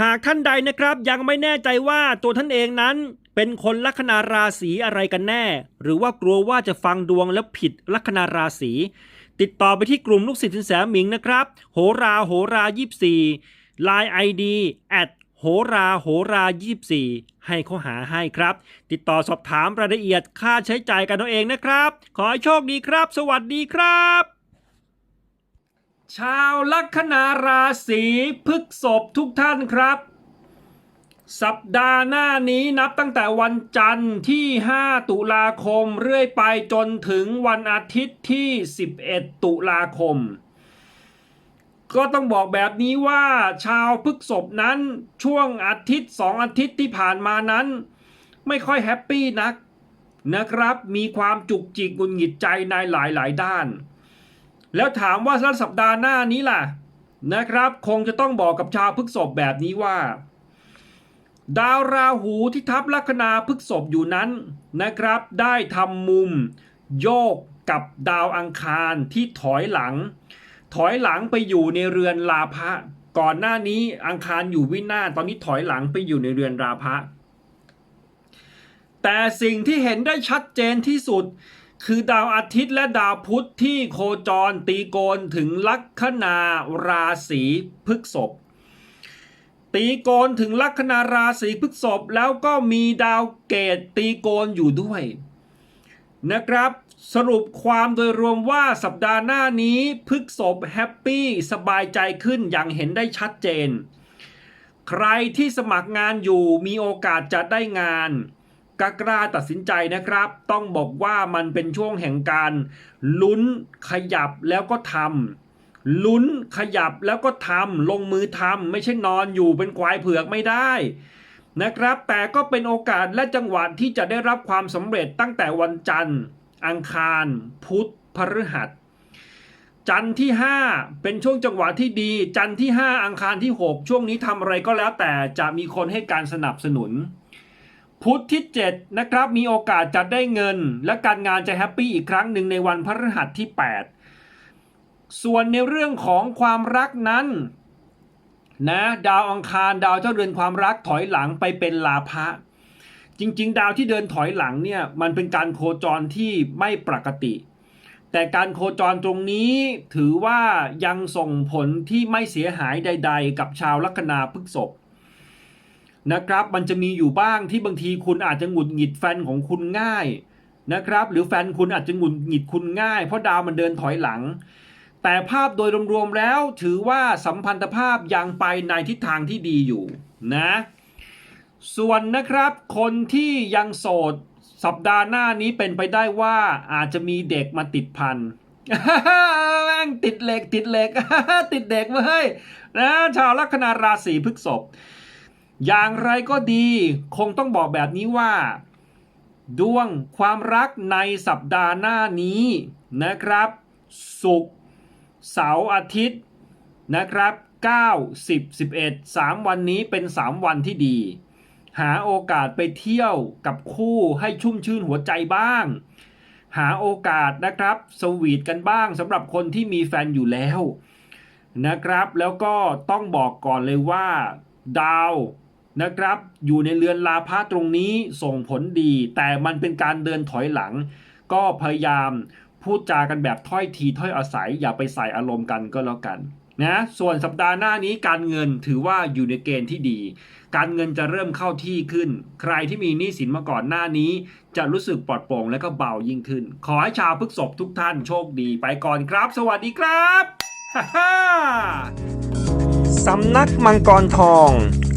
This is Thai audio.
หากท่านใดนะครับยังไม่แน่ใจว่าตัวท่านเองนั้น เป็นคนลัคนาราศีอะไรกันแน่ หรือว่ากลัวว่าจะฟังดวงแล้วผิดลัคนาราศีติดต่อไปที่กลุ่มลูกศิษย์สินแสหมิงนะครับ โหราโหรา24 Line ID at โหราโหรา24ให้เขาหาให้ครับ ติดต่อสอบถามรายละเอียดค่าใช้จ่ายกันเอาเองนะครับ ขอให้โชคดีครับ สวัสดีครับ ชาวลัคนาราศีพฤกษภทุกท่านครับ สัปดาห์หน้านี้นับตั้งแต่วันจันทร์ที่ 5 ตุลาคมเรื่อยไปจนถึงวันอาทิตย์ที่ 11 ตุลาคม ก็ต้องบอกแบบนี้ว่าชาวพฤกษภนั้นช่วงอาทิตย์สองอาทิตย์ที่ผ่านมานั้น ไม่ค่อยแฮปปี้นักนะครับมีความจุกจิกหงุนหงิดใจในหลายๆ ด้าน แล้วถามว่าสัปดาห์หน้านี้ล่ะนะครับ คงจะต้องบอกกับชาวพฤกษภแบบนี้ว่า ดาวราหูที่ทับลัคนาพฤกษภอยู่นั้นนะครับ ได้ทำมุม โยกกับดาวอังคารที่ถอยหลัง ถอยหลังไปอยู่ในเรือนลาภะก่อนหน้านี้อังคารอยู่วินาตอนนี้ถอยหลังไปอยู่ในเรือนราภะแต่สิ่งที่เห็นได้ชัดเจนที่สุด คือดาวอาทิตย์และดาวพุธที่โคจรตีโกนถึงลัคนาราศีพฤษภตีโกนถึงลัคนาราศีพฤษภแล้วก็มีดาวเกตตีโกนอยู่ด้วย นะครับสรุปความโดยรวมว่าสัปดาห์หน้านี้พฤกษภแฮปปี้สบายใจขึ้นอย่างเห็นได้ชัดเจน ใครที่สมัครงานอยู่มีโอกาสจะได้งาน กกล้าตัดสินใจนะครับ ต้องบอกว่ามันเป็นช่วงแห่งการลุ้นขยับแล้วก็ทำลุ้นขยับแล้วก็ทำลงมือทำไม่ใช่นอนอยู่เป็นควายเผือกไม่ได้นะครับ แต่ก็เป็นโอกาสและจังหวะที่จะได้รับความสำเร็จตั้งแต่วันจันทร์ อังคาร พุธพฤหัส จันทร์ที่ 5 เป็นช่วงจังหวะที่ดี จันทร์ที่ 5 อังคารที่ 6 ช่วงนี้ทำอะไรก็แล้วแต่จะมีคนให้การสนับสนุน พุธที่ 7 นะครับ มีโอกาสจะได้เงิน และการงานจะแฮปปี้อีกครั้งหนึ่งในวันพฤหัสที่ 8 ส่วนในเรื่องของความรักนั้นนะดาวอังคารดาวเจ้าเรือนความรักถอยหลังไปเป็นลาภะจริง ๆ ดาวที่เดินถอยหลังเนี่ยมันเป็นการโคจรที่ไม่ปกติ แต่การโคจรตรงนี้ถือว่ายังส่งผลที่ไม่เสียหายใด ๆ กับชาวลัคนาพฤษภ นะครับ มันจะมีอยู่บ้างที่บางทีคุณอาจจะหงุดหงิดแฟนของคุณง่ายนะครับ หรือแฟนคุณอาจจะหงุดหงิดคุณง่าย เพราะดาวมันเดินถอยหลัง แต่ภาพโดยรวมๆแล้วถือว่าสัมพันธภาพยังไปในทิศทางที่ดีอยู่นะ ส่วนนะครับคนที่ยังโสดสัปดาห์หน้านี้เป็นไปได้ว่าอาจจะมีเด็กมาติดพันแ่งติดเหล็กติดเหล็กติดเด็กเว้ยนะชาวลัคนาราศีพฤษภ อย่างไรก็ดี คงต้องบอกแบบนี้ว่า ดวงความรักในสัปดาห์หน้านี้นะครับศุกร์เสาร์อาทิตย์นะครับ 9 10 11 3 วันนี้เป็น 3 วันที่ดี หาโอกาสไปเที่ยวกับคู่ให้ชุ่มชื่นหัวใจบ้าง หาโอกาสนะครับ สวีทกันบ้างสำหรับคนที่มีแฟนอยู่แล้วนะครับ แล้วก็ต้องบอกก่อนเลยว่า ดาว นะครับ อยู่ในเรือนลาภะตรงนี้ส่งผลดี แต่มันเป็นการเดินถอยหลัง ก็พยายามพูดจากันแบบถ้อยทีถ้อยอาศัย อย่าไปใส่อารมณ์กันก็แล้วกันนะส่วนสัปดาห์หน้านี้การเงินถือว่าอยู่ในเกณฑ์ที่ดี การเงินจะเริ่มเข้าที่ขึ้น ใครที่มีหนี้สินมาก่อนหน้านี้ จะรู้สึกปลอดโปร่งและก็เบายิ่งขึ้น ขอให้ชาวพฤกษภทุกท่านโชคดีไปก่อนครับ สวัสดีครับ สำนักมังกรทอง